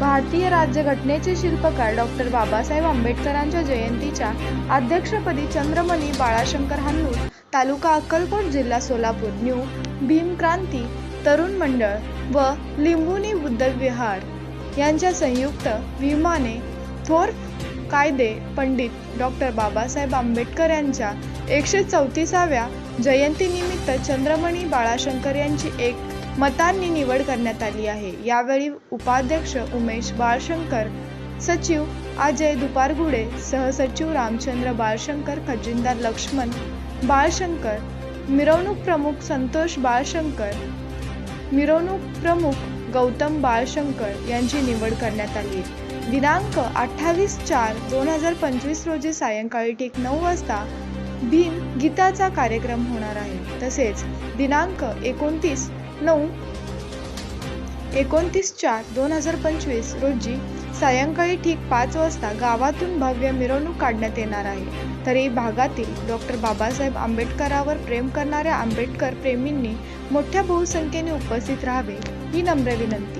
भारतीय राज्यघटनेचे शिल्पकार डॉक्टर बाबासाहेब आंबेडकरांच्या जयंतीच्या अध्यक्षपदी चंद्रमणी बाळाशंकर हन्नूर तालुका अक्कलकोट जिल्हा सोलापूर न्यू भीमक्रांती तरुण मंडळ व लिंबुनी बुद्ध विहार यांच्या संयुक्त विमाने थोर कायदे पंडित डॉक्टर बाबासाहेब आंबेडकर यांच्या एकशे चौतीसाव्या जयंतीनिमित्त चंद्रमणी बाळाशंकर यांची एक मतांनी निवड करण्यात आली आहे. यावेळी उपाध्यक्ष उमेश बाळशंकर सचिव अजय दुपारगुडे सहसचिव रामचंद्र बाळशंकर खजिनदार लक्ष्मण बाळशंकर मिरवणूक प्रमुख संतोष बाळशंकर मिरवणूक प्रमुख गौतम बाळशंकर यांची निवड करण्यात आली. दिनांक अठ्ठावीस चार दोन हजार पंचवीस रोजी सायंकाळी ठीक नऊ वाजता भीम गीताचा कार्यक्रम होणार आहे. तसेच दिनांक एकोणतीस नऊ. एकोणतीस चार दोन हजार पंचवीस रोजी सायंकाळी ठीक पाच वाजता गावातून भव्य मिरवणूक काढण्यात येणार आहे. तरी भागातील डॉक्टर बाबासाहेब आंबेडकरावर प्रेम करणाऱ्या आंबेडकर प्रेमींनी मोठ्या बहुसंख्येने उपस्थित राहावे ही नम्र विनंती.